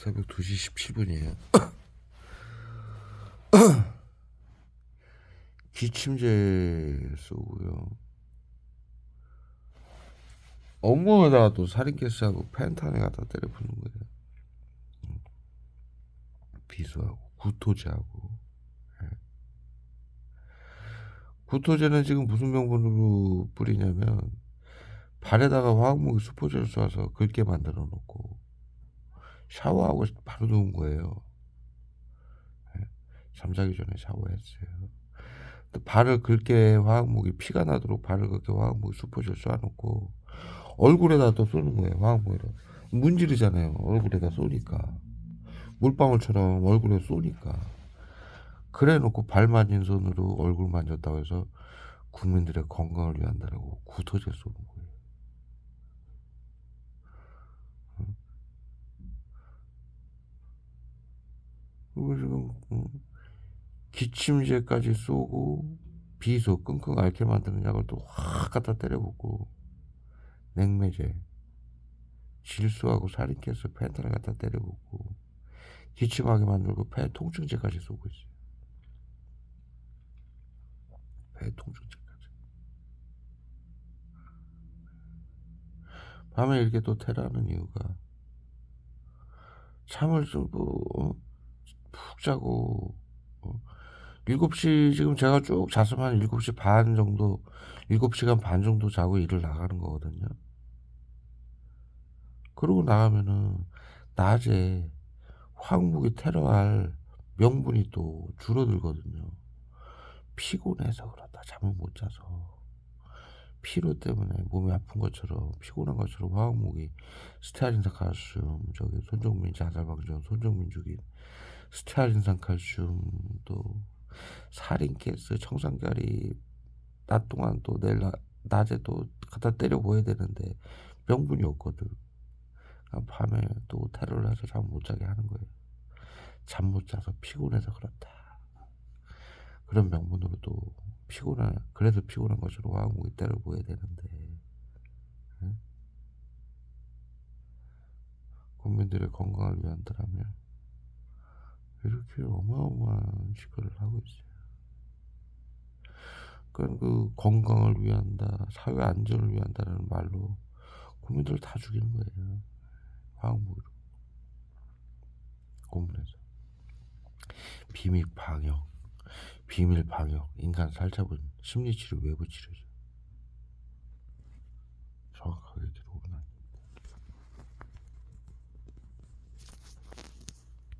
새벽 2시 17분이에요. 기침제 쏘고요. 업무에다가 또 살인캐스하고 펜탄에 갖다 때려 부는 거예요. 음. 비수하고 구토제하고. 예. 구토제는 지금 무슨 명분으로 뿌리냐면 발에다가 화학무기 수포제를 쏴서 긁게 만들어 놓고 샤워하고 바로 누운 거예요. 예. 잠자기 전에 샤워했어요. 또 발을 긁게 화학무기 피가 나도록 발을 긁게 화학무기 수포제를 쏴놓고 얼굴에다 또 쏘는 거예요. 화학무기로 문지르잖아요. 얼굴에다 쏘니까 물방울처럼 얼굴에 쏘니까 그래놓고 발 만진 손으로 얼굴 만졌다고 해서 국민들의 건강을 위한다라고 구토제 쏘는 거예요. 그리고 지금 음, 기침제까지 쏘고 비소 끙끙 앓게 만드는 약을 또 확 갖다 때려붓고 냉매제 질소하고 살인캐스 펜탄을 갖다 때려붓고 기침하게 만들고 폐 통증제까지 쏘고 있어요. 폐 통증제까지. 밤에 이렇게 또 테러하는 이유가 잠을 좀 푹 자고 어, 7시 지금 제가 쭉 잤으면 한 7시 반 정도 7시간 반 정도 자고 일을 나가는 거거든요. 그러고 나가면은 낮에 황무기 테러할 명분이 또 줄어들거든요. 피곤해서 그렇다. 잠을 못 자서. 피로 때문에 몸이 아픈 것처럼 피곤한 것처럼 화학무기 스테아린산 칼슘 저기 손정민 자살방지원 손정민 죽인 스테아린산 칼슘 또 살인가스 청산가리 낮 동안 또 내일 나- 낮에 또 갖다 때려 보여야 되는데 명분이 없거든. 밤에 또 테러를 해서 잠 못 자게 하는 거예요. 잠 못 자서 피곤해서 그렇다. 그런 명분으로 또 피곤한 그래서 피곤한 것처럼 화학무기 때려 보여야 되는데 응? 국민들의 건강을 위한다라면 이렇게 어마어마한 짓거리를 하고 있어요. 그러니까 그 건강을 위한다, 사회 안전을 위한다라는 말로 국민들을 다 죽이는 거예요. 화학무기로. 고문해서. 비밀 방역, 비밀 방역, 인간 살잡은 심리치료, 외부 치료죠. 정확하게 얘기하면.